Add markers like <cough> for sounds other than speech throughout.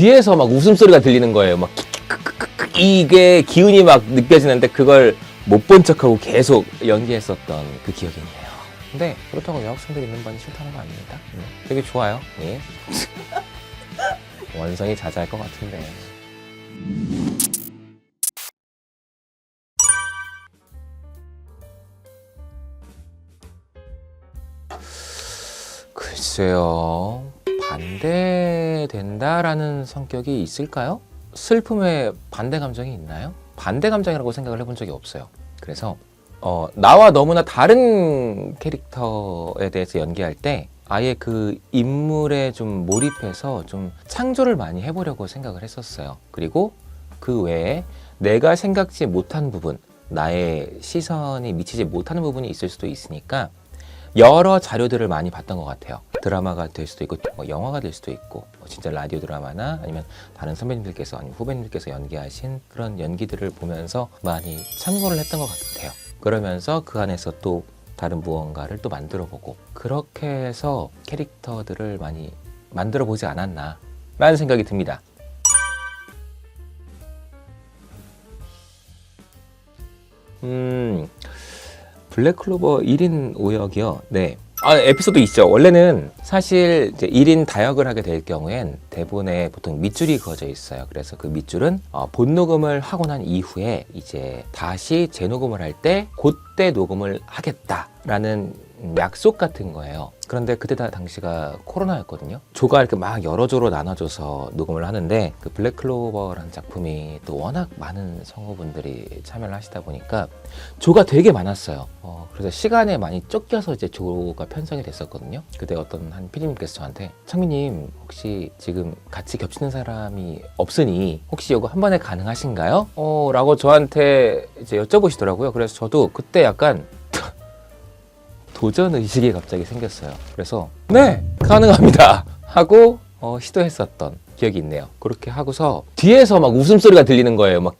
뒤에서 막 웃음소리가 들리는 거예요. 막 이게 기운이 막 느껴지는데 그걸 못 본 척하고 계속 연기했었던 그 기억이 있네요. 근데 그렇다고 여학생들이 있는 반이 싫다는 거 아닙니다. 음, 되게 좋아요. 예. <laughs> 원성이 자자할 것 같은데. 글쎄요. 반대된다라는 성격이 있을까요? 슬픔에 반대 감정이 있나요? 반대 감정이라고 생각을 해본 적이 없어요. 그래서 어, 나와 너무나 다른 캐릭터에 대해서 연기할 때 아예 그 인물에 좀 몰입해서 좀 창조를 많이 해보려고 생각을 했었어요. 그리고 그 외에 내가 생각지 못한 부분, 나의 시선이 미치지 못하는 부분이 있을 수도 있으니까 여러 자료들을 많이 봤던 것 같아요. 드라마가 될 수도 있고, 뭐 영화가 될 수도 있고, 뭐 진짜 라디오 드라마나 아니면 다른 선배님들께서 아니면 후배님들께서 연기하신 그런 연기들을 보면서 많이 참고를 했던 것 같아요. 그러면서 그 안에서 또 다른 무언가를 또 만들어 보고, 그렇게 해서 캐릭터들을 많이 만들어 보지 않았나, 라는 생각이 듭니다. 음, 블랙클로버 1인 5역이요. 네. 아, 에피소드 있죠. 원래는 사실 이제 1인 다역을 하게 될 경우엔 대본에 보통 밑줄이 그어져 있어요. 그래서 그 밑줄은 어, 본 녹음을 하고 난 이후에 이제 다시 재녹음을 할 때 그때 녹음을 하겠다라는 약속 같은 거예요. 그런데 그때 다 당시가 코로나였거든요. 조가 이렇게 막 여러 조로 나눠줘서 녹음을 하는데 그 블랙클로버라는 작품이 또 워낙 많은 성우분들이 참여를 하시다 보니까 조가 되게 많았어요. 어, 그래서 시간에 많이 쫓겨서 이제 조가 편성이 됐었거든요. 그때 어떤 한 PD님께서 저한테 창민님 혹시 지금 같이 겹치는 사람이 없으니 혹시 이거 한 번에 가능하신가요? 어, 라고 저한테 이제 여쭤보시더라고요. 그래서 저도 그때 약간 도전 의식이 갑자기 생겼어요. 그래서 네 가능합니다 <laughs> 하고 어, 시도했었던 기억이 있네요. 그렇게 하고서 뒤에서 막 웃음소리가 들리는 거예요. 막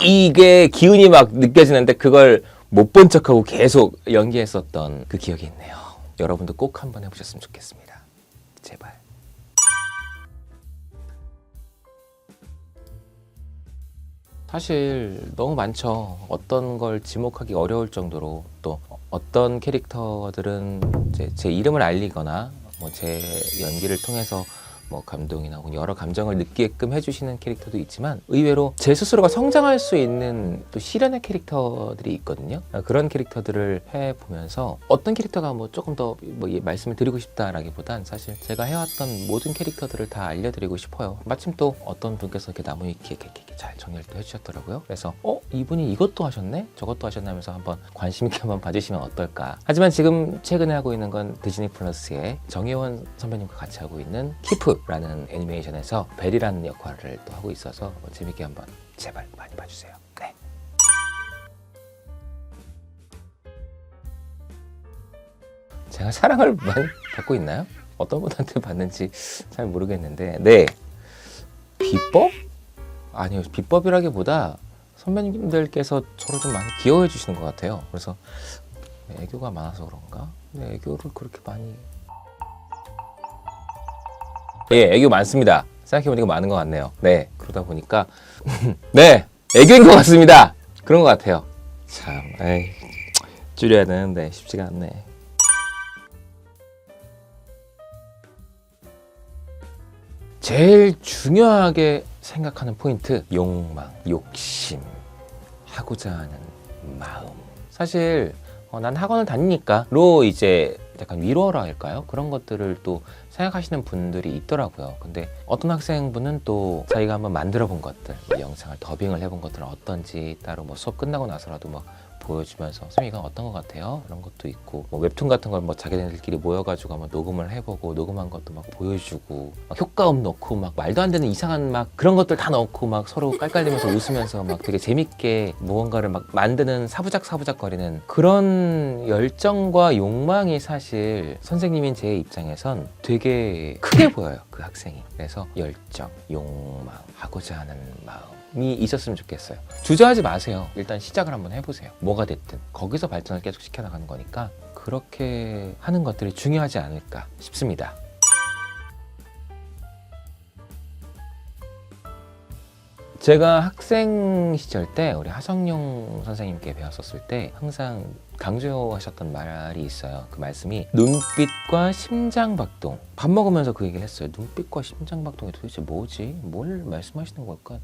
이게 기운이 막 느껴지는데 그걸 못 본 척하고 계속 연기했었던 그 기억이 있네요. 여러분도 꼭 한번 해보셨으면 좋겠습니다. 제발. 사실 너무 많죠. 어떤 걸 지목하기 어려울 정도로 또 어떤 캐릭터들은 이제 제 이름을 알리거나 뭐 제 연기를 통해서 뭐 감동이나 혹은 여러 감정을 느끼게끔 해주시는 캐릭터도 있지만 의외로 제 스스로가 성장할 수 있는 또 실현의 캐릭터들이 있거든요. 아, 그런 캐릭터들을 해 보면서 어떤 캐릭터가 뭐 조금 더 뭐 말씀을 드리고 싶다라기보단 사실 제가 해왔던 모든 캐릭터들을 다 알려드리고 싶어요. 마침 또 어떤 분께서 이렇게 나무 위키에 이렇게, 잘 정리를 또 해주셨더라고요. 그래서 어 이분이 이것도 하셨네, 저것도 하셨나 하면서 한번 관심 있게 한번 봐주시면 어떨까. 하지만 지금 최근에 하고 있는 건 디즈니 플러스의 정혜원 선배님과 같이 하고 있는 키프 라는 애니메이션에서 벨이라는 역할을 또 하고 있어서 뭐 재밌게 한번 제발 많이 봐주세요. 네. 제가 사랑을 <laughs> 많이 받고 있나요? 어떤 분한테 받는지 잘 모르겠는데, 네. 비법? 아니요, 비법이라기보다 선배님들께서 저를 좀 많이 귀여워해 주시는 것 같아요. 그래서 애교가 많아서 그런가? 근데 애교를 그렇게 많이. 예, 애교 많습니다. 생각해보니까 많은 것 같네요. 네, 그러다 보니까. <laughs> 네, 애교인 것 같습니다. 그런 것 같아요. 참, 에이, 줄여야 되는데 쉽지가 않네. 제일 중요하게 생각하는 포인트 욕망, 욕심, 하고자 하는 마음. 사실 어, 난 학원을 다니니까로 이제 약간 위로라 할까요? 그런 것들을 또 생각하시는 분들이 있더라고요. 근데 어떤 학생분은 또 자기가 한번 만들어 본 것들, 뭐 영상을 더빙을 해본 것들은 어떤지 따로 뭐 수업 끝나고 나서라도 막 보여주면서 선생님 이건 어떤 것 같아요? 이런 것도 있고 뭐 웹툰 같은 걸 뭐 자기네들끼리 모여가지고 한번 녹음을 해보고 녹음한 것도 막 보여주고 막 효과음 넣고 막 말도 안 되는 이상한 막 그런 것들 다 넣고 막 서로 깔깔대면서 <laughs> 웃으면서 막 되게 재밌게 무언가를 막 만드는 사부작 사부작 거리는 그런 열정과 욕망이 사실 선생님인 제 입장에선 되게 크게 보여요 그 학생이 그래서 열정, 욕망, 하고자 하는 마음이 이 있었으면 좋겠어요. 주저하지 마세요. 일단 시작을 한번 해보세요. 뭐가 됐든 거기서 발전을 계속 시켜나가는 거니까 그렇게 하는 것들이 중요하지 않을까 싶습니다. 제가 학생 시절 때 우리 하성룡 선생님께 배웠었을 때 항상 강조하셨던 말이 있어요. 그 말씀이 눈빛과 심장박동. 밥 먹으면서 그 얘기를 했어요. 눈빛과 심장박동이 도대체 뭐지? 뭘 말씀하시는 걸까?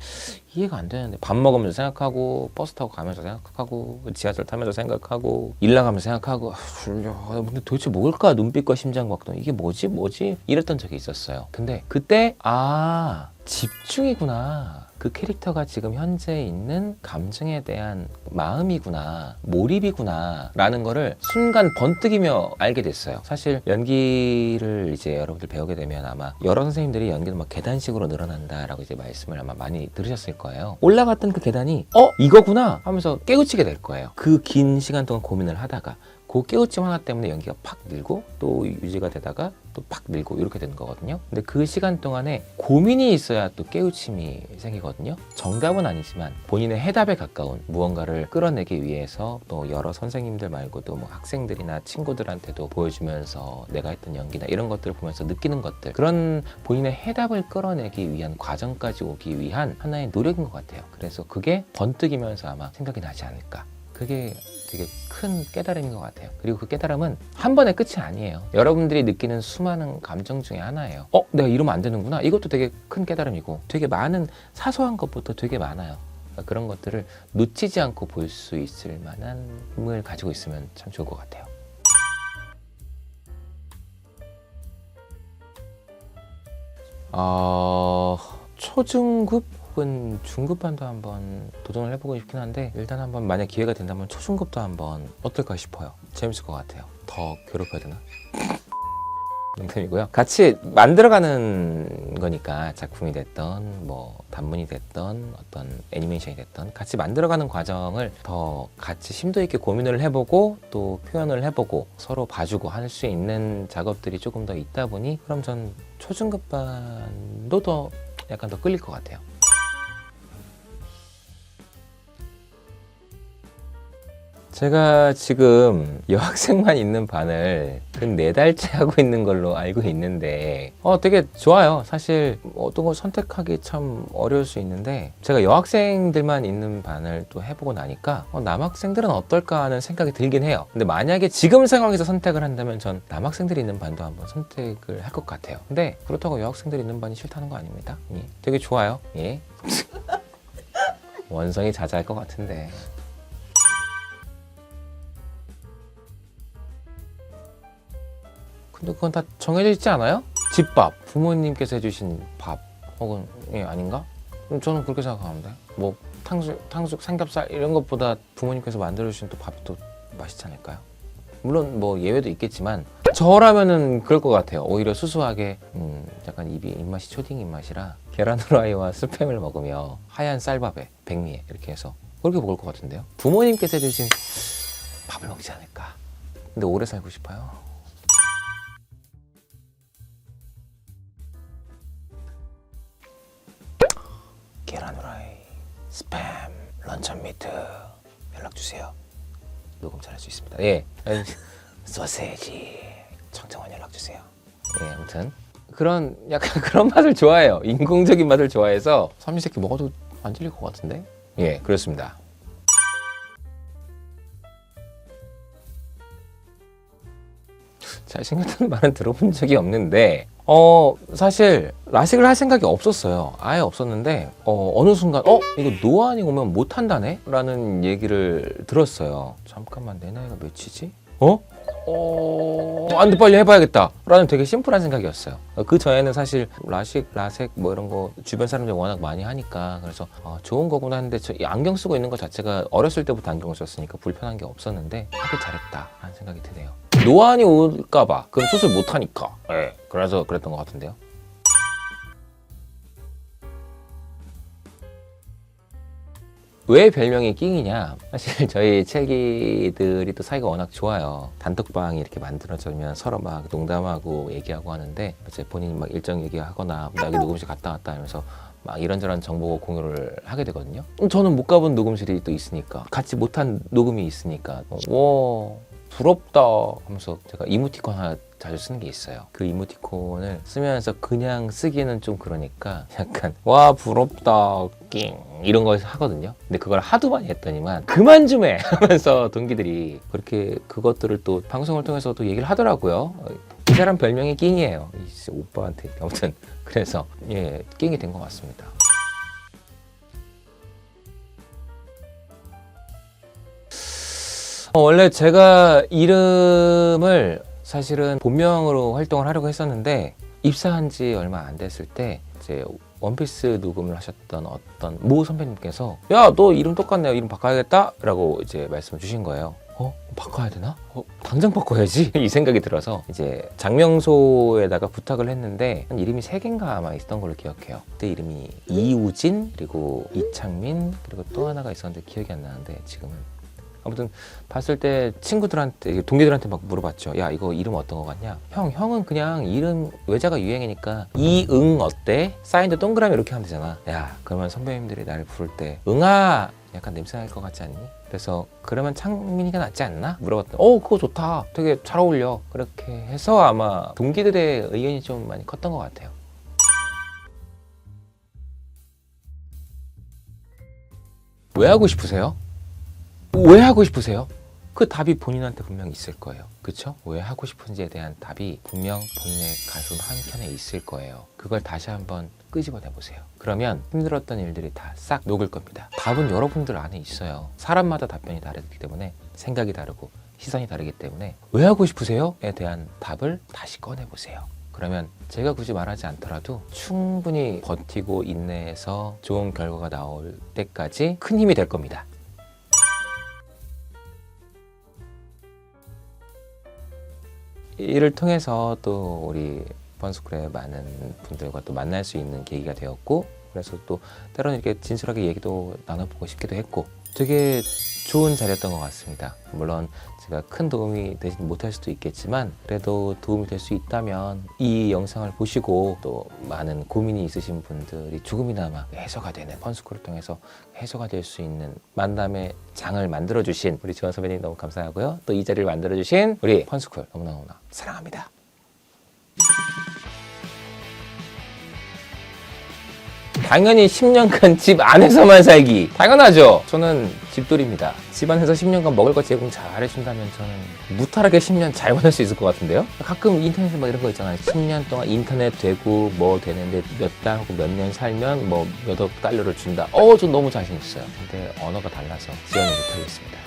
이해가 안 되는데 밥 먹으면서 생각하고 버스 타고 가면서 생각하고 지하철 타면서 생각하고 일 나가면서 생각하고 아, 졸려. 아, 근데 도대체 뭘까? 눈빛과 심장박동 이게 뭐지? 뭐지? 이랬던 적이 있었어요. 근데 그때 아 집중이구나. 그 캐릭터가 지금 현재 있는 감정에 대한 마음이구나, 몰입이구나, 라는 거를 순간 번뜩이며 알게 됐어요. 사실 연기를 이제 여러분들 배우게 되면 아마 여러 선생님들이 연기는 막 계단식으로 늘어난다라고 이제 말씀을 아마 많이 들으셨을 거예요. 올라갔던 그 계단이, 어? 이거구나! 하면서 깨우치게 될 거예요. 그 긴 시간 동안 고민을 하다가 그 깨우침 하나 때문에 연기가 팍 늘고 또 유지가 되다가 또 팍 늘고 이렇게 되는 거거든요. 근데 그 시간 동안에 고민이 있어야 또 깨우침이 생기거든요. 정답은 아니지만 본인의 해답에 가까운 무언가를 끌어내기 위해서 또 여러 선생님들 말고도 뭐 학생들이나 친구들한테도 보여주면서 내가 했던 연기나 이런 것들을 보면서 느끼는 것들 그런 본인의 해답을 끌어내기 위한 과정까지 오기 위한 하나의 노력인 것 같아요. 그래서 그게 번뜩이면서 아마 생각이 나지 않을까. 그게 되게 큰 깨달음인 것 같아요. 그리고 그 깨달음은 한 번의 끝이 아니에요. 여러분들이 느끼는 수많은 감정 중에 하나예요. 어, 내가 이러면 안 되는구나. 이것도 되게 큰 깨달음이고 되게 많은 사소한 것부터 되게 많아요. 그러니까 그런 것들을 놓치지 않고 볼 수 있을 만한 힘을 가지고 있으면 참 좋을 것 같아요. 어, 초중급 혹은 중급반도 한번 도전을 해보고 싶긴 한데 일단 한번 만약 기회가 된다면 초중급도 한번 어떨까 싶어요. 재밌을 것 같아요. 더 괴롭혀야 되나? 농담이고요. 같이 만들어가는 거니까 작품이 됐던 뭐 단문이 됐던 어떤 애니메이션이 됐던 같이 만들어가는 과정을 더 같이 심도 있게 고민을 해보고 또 표현을 해보고 서로 봐주고 할 수 있는 작업들이 조금 더 있다 보니 그럼 전 초중급반도 더 약간 더 끌릴 것 같아요. 제가 지금 <laughs> 여학생만 있는 반을 근 네 달째 하고 있는 걸로 알고 있는데 어 되게 좋아요. 사실 어떤 걸 선택하기 참 어려울 수 있는데 제가 여학생들만 있는 반을 또 해보고 나니까 어, 남학생들은 어떨까 하는 생각이 들긴 해요. 근데 만약에 지금 상황에서 선택을 한다면 전 남학생들이 있는 반도 한번 선택을 할 것 같아요. 근데 그렇다고 여학생들이 있는 반이 싫다는 거 아닙니다. 예. 되게 좋아요. 예. <laughs> 원성이 자자할 것 같은데. 근데 그건 다 정해져 있지 않아요? 집밥 부모님께서 해주신 밥 혹은 예 아닌가? 음, 저는 그렇게 생각하는데 뭐 탕수육, 탕수육 삼겹살 이런 것보다 부모님께서 만들어 주신 또 밥도 맛있지 않을까요? 물론 뭐 예외도 있겠지만 저라면은 그럴 것 같아요. 오히려 수수하게 음, 약간 입이 입맛이 초딩 입맛이라 계란 후라이와 스팸을 먹으며 하얀 쌀밥에 백미에 이렇게 해서 그렇게 먹을 것 같은데요. 부모님께서 해주신 밥을 먹지 않을까? 근데 오래 살고 싶어요. 계란 후라이, 스팸, 런천 미트 연락 주세요. 녹음 잘할 수 있습니다. 예, <laughs> 소세지 청정원 연락 주세요. 예, 아무튼 그런 약간 <laughs> 그런 맛을 좋아해요. 인공적인 맛을 좋아해서 삼시세끼 먹어도 안 질릴 것 같은데. 예, 그렇습니다. 잘생겼다는 말은 들어본 적이 없는데 어 사실 라식을 할 생각이 없었어요 아예 없었는데 어 어느 순간 어 이거 노안이 오면 못 한다네 라는 얘기를 들었어요 잠깐만 내 나이가 몇이지 어? 어, 안 돼, 빨리 해봐야겠다. 라는 되게 심플한 생각이었어요. 그 전에는 사실 라식, 라섹 뭐 이런 거 주변 사람들이 워낙 많이 하니까 그래서 어, 좋은 거구나 했는데 저 이 안경 쓰고 있는 것 자체가 어렸을 때부터 안경을 썼으니까 불편한 게 없었는데 하길 잘했다. 라는 생각이 드네요. 노안이 올까봐. 그럼 수술 못하니까. 예. 그래서 그랬던 것 같은데요. 왜 별명이 낑이냐? 사실 저희 첼기들이 또 사이가 워낙 좋아요. 단톡방이 이렇게 만들어지면 서로 막 농담하고 얘기하고 하는데 이제 본인이 막 일정 얘기하거나 나 여기 녹음실 갔다 왔다 하면서 막 이런저런 정보 공유를 하게 되거든요. 음, 저는 못 가본 녹음실이 또 있으니까 같이 못한 녹음이 있으니까 와 부럽다 하면서 제가 이모티콘 하나 자주 쓰는 게 있어요. 그 이모티콘을 쓰면서 그냥 쓰기는 좀 그러니까 약간 와 부럽다 낑 이런 거 하거든요. 근데 그걸 하도 많이 했더니만 그만 좀 해 하면서 동기들이 그렇게 그것들을 또 방송을 통해서 또 얘기를 하더라고요. 어, 이 사람 별명이 낑이에요. 이 오빠한테 아무튼 그래서 예 낑이 된 것 같습니다. 어, 원래 제가 이름을 사실은 본명으로 활동을 하려고 했었는데 입사한 지 얼마 안 됐을 때 이제 원피스 녹음을 하셨던 어떤 모 선배님께서 야 너 이름 똑같네요 이름 바꿔야겠다 라고 이제 말씀을 주신 거예요. 어 바꿔야 되나? 어 당장 바꿔야지 <laughs> 이 생각이 들어서 이제 장명소에다가 부탁을 했는데 한 이름이 세 개인가 아마 있었던 걸로 기억해요. 그때 이름이 이우진 그리고 이창민 그리고 또 하나가 있었는데 기억이 안 나는데 지금은 아무튼 봤을 때 친구들한테 동기들한테 막 물어봤죠. 야 이거 이름 어떤 거 같냐? 형 형은 그냥 이름 외자가 유행이니까 이응 어때? 사인도 동그라미 이렇게 하면 되잖아. 야 그러면 선배님들이 나를 부를 때 응아 약간 냄새 날 것 같지 않니? 그래서 그러면 창민이가 낫지 않나? 물어봤더니 어 그거 좋다. 되게 잘 어울려. 그렇게 해서 아마 동기들의 의견이 좀 많이 컸던 것 같아요. 왜 하고 싶으세요? 왜 하고 싶으세요? 그 답이 본인한테 분명 있을 거예요. 그쵸? 왜 하고 싶은지에 대한 답이 분명 본인의 가슴 한켠에 있을 거예요. 그걸 다시 한번 끄집어내 보세요. 그러면 힘들었던 일들이 다 싹 녹을 겁니다. 답은 여러분들 안에 있어요. 사람마다 답변이 다르기 때문에 생각이 다르고 시선이 다르기 때문에 왜 하고 싶으세요?에 대한 답을 다시 꺼내 보세요. 그러면 제가 굳이 말하지 않더라도 충분히 버티고 인내해서 좋은 결과가 나올 때까지 큰 힘이 될 겁니다. 이를 통해서 또 우리 펀스쿨의 많은 분들과 또 만날 수 있는 계기가 되었고 그래서 또 때로는 이렇게 진솔하게 얘기도 나눠보고 싶기도 했고 되게 좋은 자리였던 것 같습니다. 물론 제가 큰 도움이 되지 못할 수도 있겠지만 그래도 도움이 될 수 있다면 이 영상을 보시고 또 많은 고민이 있으신 분들이 조금이나마 해소가 되는 펀스쿨을 통해서 해소가 될 수 있는 만남의 장을 만들어 주신 우리 지원 선배님 너무 감사하고요. 또 이 자리를 만들어 주신 우리 펀스쿨 너무너무나 사랑합니다. 당연히 10년간 <laughs> 집 안에서만 살기. 당연하죠. 저는 집돌입니다. 집안에서 10년간 먹을 거 제공 잘 해준다면 저는 무탈하게 10년 잘 보낼 수 있을 것 같은데요? 가끔 인터넷에 막 이런 거 있잖아요. 10년 동안 인터넷 되고 뭐 되는데 몇 달 혹은 몇 년 살면 뭐 몇 억 달러를 준다. 어 저 너무 자신 있어요. 근데 언어가 달라서 지원을 못하겠습니다.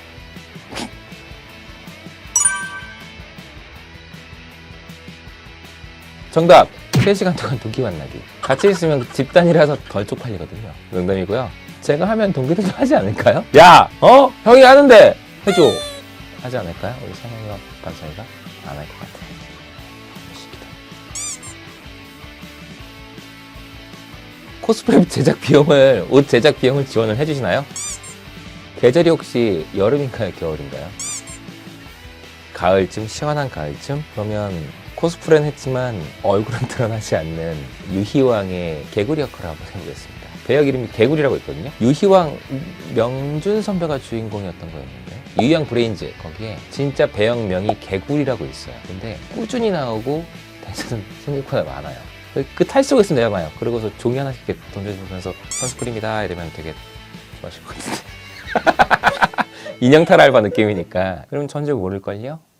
<laughs> 정답 3시간 동안 동기 만나기 같이 있으면 집단이라서 덜 쪽팔리거든요 농담이고요 제가 하면 동기들도 하지 않을까요? 야! 어? 형이 하는데 해줘 하지 않을까요? 우리 상영이와 반성이가 안 할 것 같아요 시키다. 코스프레 제작 비용을 옷 제작 비용을 지원을 해주시나요? 계절이 혹시 여름인가요 겨울인가요? 가을쯤 시원한 가을쯤 그러면 코스프레는 했지만 얼굴은 <laughs> 드러나지 않는 유희왕의 개구리 역할을 한번 해보겠습니다. 배역 이름이 개구리라고 있거든요. 유희왕 명준 선배가 주인공이었던 거였는데 유희왕 브레인즈 거기에 진짜 배역명이 개구리라고 있어요. 근데 꾸준히 나오고 대사는 생각보다 많아요. 그, 그 탈속에 있으면 내가 봐요. 그러고서 종이 하나씩 던져주면서 선스쿨입니다 이러면 되게 좋아하실 것 같은데. <laughs> 인형 탈 알바 느낌이니까. 그럼 전적 모를걸요?